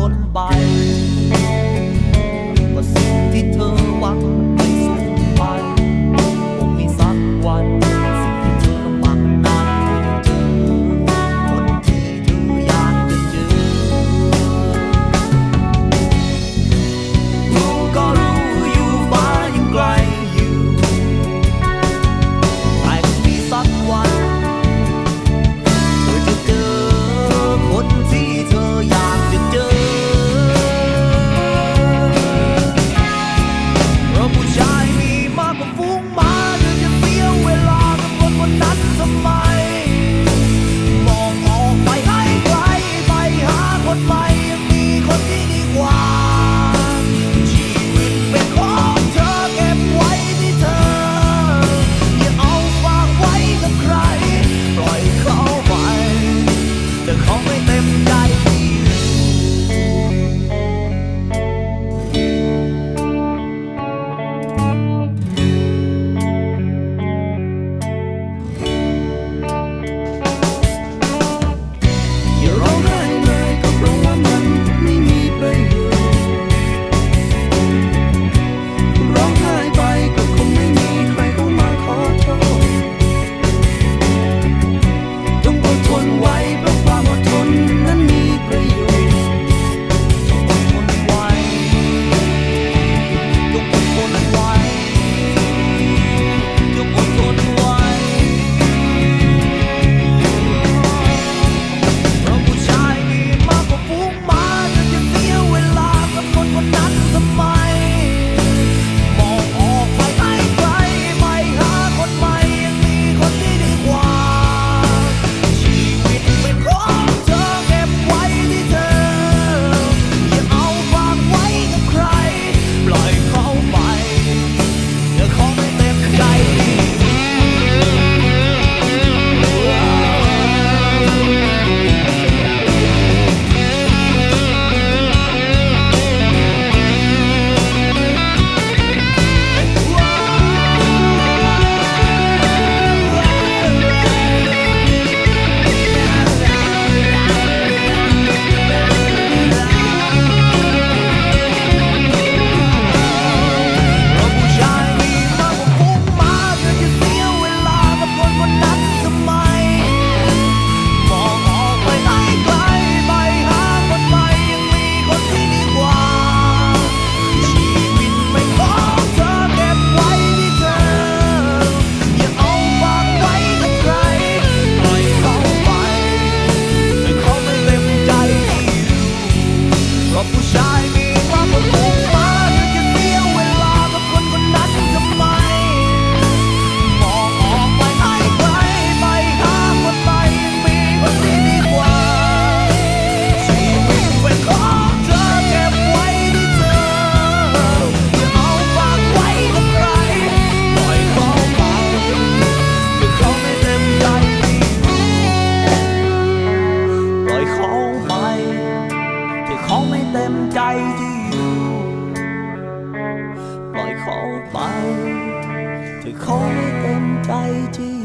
couldn't เต็มใจที่อยู่ ปล่อยเขาไปเธอขอเต็มใจที่